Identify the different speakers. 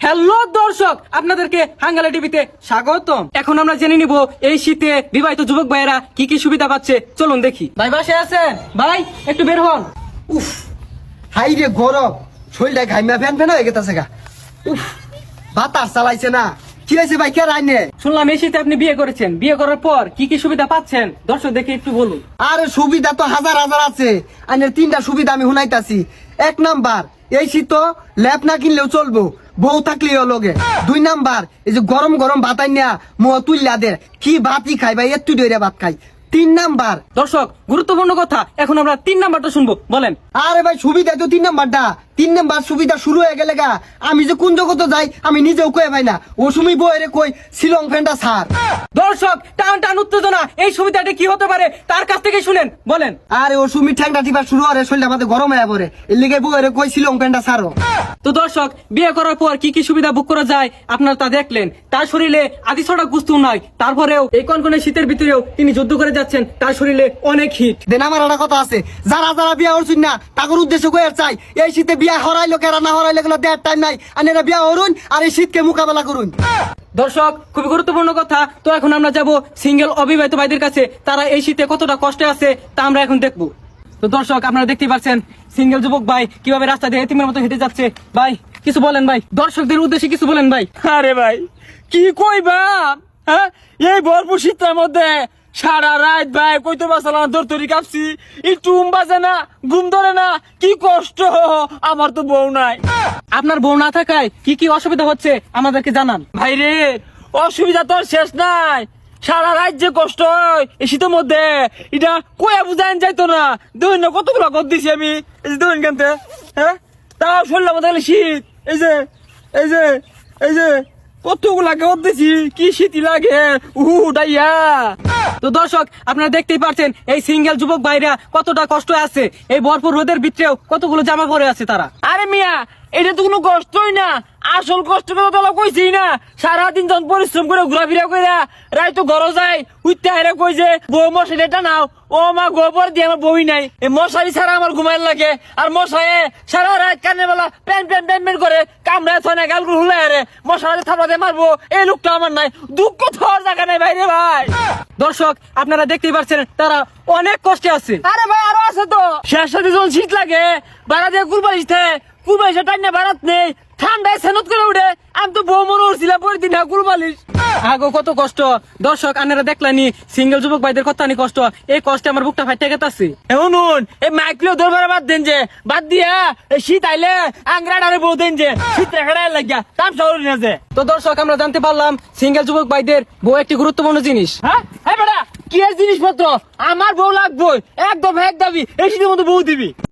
Speaker 1: Hello দর্শক! আপনাদেরকে হাঙ্গালা টিভিতে স্বাগতম। এখন আমরা জেনে নিব এই শীতে বিবাহিত যুবক ভাইয়েরা কি কি সুবিধা পাচ্ছে। চলুন দেখি। ভাই বাসে আছেন? ভাই একটু বের হন।
Speaker 2: উফ হাই রে গরম। শরীরটা ঘাইমা ফ্যান ফ্যান হয়ে গেছে গা। উফ বাতাস চালাইছে না। কি হয়েছে ভাই কে রাইনে?
Speaker 1: শুনলাম এই শীতে আপনি বিয়ে করেছেন। বিয়ে করার পর কি কি সুবিধা পাচ্ছেন? দর্শক দেখে একটু বলুন।
Speaker 2: আরে সুবিধা তো হাজার হাজার আছে। আনের তিনটা সুবিধা আমি শুনাইতাছি। এক নাম্বার এই শীত লেপ না কিনলেও চলবো। বউ থাকলেও লগে। দুই নাম্বার এই যে গরম গরম বাতাই নেয়া মুহ তুললা দে। কি ভাতই খাই ভাই? একটু ডেরে ভাত খাই। তিন নাম্বার।
Speaker 1: দর্শক গুরুত্বপূর্ণ কথা এখন আমরা তিন নাম্বারটা শুনব। বলেন।
Speaker 2: আরে ভাই সুবিধা তো তিন নাম্বারটা। তিন নাম্বার সুবিধা শুরু হয়ে গেলে গা আমি যে কোন জগত যাই আমি নিজেও কয়ে ভাই না। ও সময় বইরে কই শিলং ফ্যানটা সার
Speaker 1: দর্শক টান টান উত্তেজনা এই সুবিধাটা কি হতে পারে? তার কাছ থেকে শুনেন বলেন।
Speaker 2: আরে ও সুমি ঠ্যাংটা টিপা শুরু হরে শরীরটা আমাদের গরম হয়ে পড়ে। এর লিগে বইরে কই শিলং ফ্যানটা সারো
Speaker 1: তো দর্শক বিয়ে করার পর কি কি সুবিধা ভোগ করা যায় আপনারা তা দেখলেন। তার শরীরে আদি ছড়া গুস্তু নাই তারপরেও এই কনকনে শীতের ভিতরেও তিনি যুদ্ধ করে যাচ্ছেন তার শরীরে অনেক হিট
Speaker 2: দেন আমার একটা কথা আছে। যারা যারা বিয়া হরছুন না তাদের উদ্দেশ্য কয়ে চাই? এই শীতে বিয়া হরাইলো কেরা না হরাইলো কোনো দেড় টাইম নাই। আর এরা বিয়া হরুন আর এই শীতকে মোকাবেলা করুন।
Speaker 1: দর্শক খুবই গুরুত্বপূর্ণ কথা। তো এখন আমরা যাব সিঙ্গেল অবিবাহিত ভাইদের কাছে। তারা এই শীতে কতটা কষ্টে আছে তা আমরা এখন দেখব। তো দর্শক আপনারা দেখতেই পাচ্ছেন সিঙ্গেল যুবক ভাই কীভাবে রাস্তা দিয়ে এতিমের মতো হেঁটে যাচ্ছে। ভাই কিছু বলেন ভাই। দর্শকদের উদ্দেশ্যে কিছু বলেন ভাই।
Speaker 3: আরে ভাই কি কইবা? হ্যাঁ? এই ভরপুর শীতের মধ্যে সারা রাত ভাই, কই কইতে পারছিলাম তোর তরি কাঁপছি। একটু ঘুম বাজে না, ঘুম ধরে না, কি কষ্ট, আমার তো বউ নাই।
Speaker 1: আপনার বউ না থাকায় কি কি অসুবিধা হচ্ছে, আমাদেরকে জানান।
Speaker 3: ভাই রে, অসুবিধা তো শেষ নাই। সারা রাত যে কষ্ট এই শীতের মধ্যে, এটা কয়া বুঝাইন যাইতো না। দেখুন না কতগুলো কর দিছি আমি? এই যে দেখুন কেনতে হ্যাঁ? তাও শরীর মধ্যে শীত। এই যে এই যে এই যে। কতগুলা কি লাগে? ডাইয়া।
Speaker 1: তো দর্শক, আপনারা দেখতেই পারছেন, এই সিঙ্গেল যুবক কতটা কষ্ট আছে। এই ভরপুর রোদের ভিতরেও কতগুলো জামা পরে আছে তারা।
Speaker 3: আরে মিয়া, এটা তো কোনো কষ্টই না। আসল কষ্ট কথা তো কইছি না। সারাদিন যখন পরিশ্রম করে ঘোরাফেরা করে রাই তো ঘর যায় উঠতে হারে কই যে বউ মশারি এটা নাও। ও মা গোবর দিয়ে আমার বই নাই। এই মশারি ছাড়া আমার ঘুমাই লাগে আর মশায়ে সারা রাত কানে বেলা প্যান প্যান প্যান প্যান করে কামড়ে থনে গাল হুলে আরে মশারি থাপড়াতে মারবো এই লোকটা আমার নাই। দুঃখ থর জায়গা নাই ভাই রে ভাই।
Speaker 1: দর্শক আপনারা দেখতেই পাচ্ছেন তারা অনেক কষ্টে আছে।
Speaker 3: আরে ভাই আরও আছে তো। শেষ সাথে যখন শীত লাগে বাড়া দিয়ে কুরবানিস থে কুরবানিস টাইনে বাড়াত নেই। ঠান্ডায় সেনত করে উঠে, আমি তো বউ মনে উঠছিলাম পরের দিন কুরবানিস
Speaker 1: আগো কত কষ্ট, দর্শক দেখলানি সিঙ্গেল যুবক ভাইদের কত নি কষ্ট, এই কষ্টে আমার বুকটা ফাইটে
Speaker 3: এই মাইকলো দরবারে বাদ দেন যে, বাদ দিয়া, এই শীত আইলে আংরা ডারে বউ দেন যে, শীত রেখাড়াই লাগিয়া তাম শহর
Speaker 1: তো দর্শক, আমরা জানতে পারলাম সিঙ্গেল যুবক ভাইদের বউ একটি গুরুত্বপূর্ণ জিনিস।
Speaker 3: হ্যাঁ? কি জিনিসপত্র? আমার বউ লাগবো একদম এক দাবি, এই শীতের মধ্যে বউ দিবি।